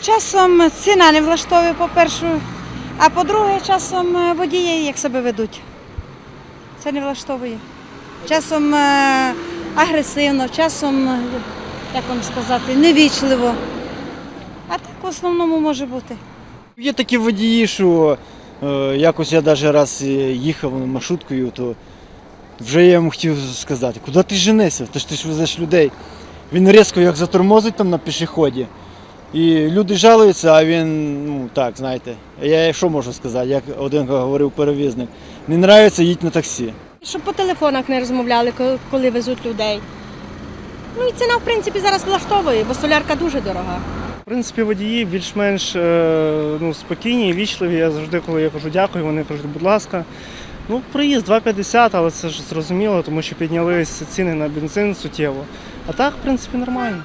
Часом ціна не влаштовує, по-перше, а по-друге, часом е, водії як себе ведуть. Це не влаштовує. Часом е, агресивно, часом, е, як вам сказати, невічливо. А так в основному може бути. Є такі водії, що е, якось я навіть раз е, їхав маршруткою, то вже я йому хотів сказати, куди ти женешся? Ти ж ти ж везеш людей. Він різко як затормозить там на пішоході. І люди жалуються, а він, ну так, знаєте, я що можу сказати, як один говорив перевізник, не нравиться, їдь на таксі. Щоб по телефонах не розмовляли, коли везуть людей. Ну і ціна, в принципі, зараз влаштовує, бо солярка дуже дорога. В принципі, водії більш-менш е, ну, спокійні і вічливі. Я завжди, коли я кажу дякую, вони кажуть, будь ласка. Ну, приїзд 2,50, але це ж зрозуміло, тому що піднялися ціни на бензин суттєво. А так, в принципі, нормально.